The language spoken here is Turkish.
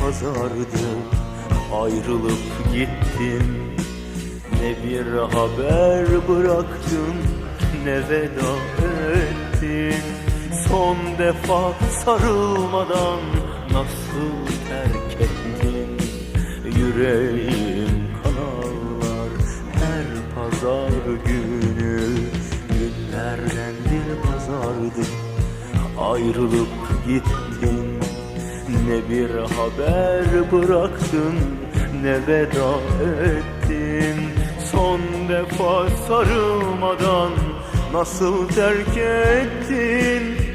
pazardı. Ayrılıp gittin Ne bir haber bıraktın Ne veda ettin Son defa sarılmadan Nasıl terk ettin Yüreğim kanarlar Her pazar günü. Günlerden bir pazardı. Ayrılıp gittin Ne bir haber bıraktın Ne veda ettin? Son defa sarılmadan Nasıl terk ettin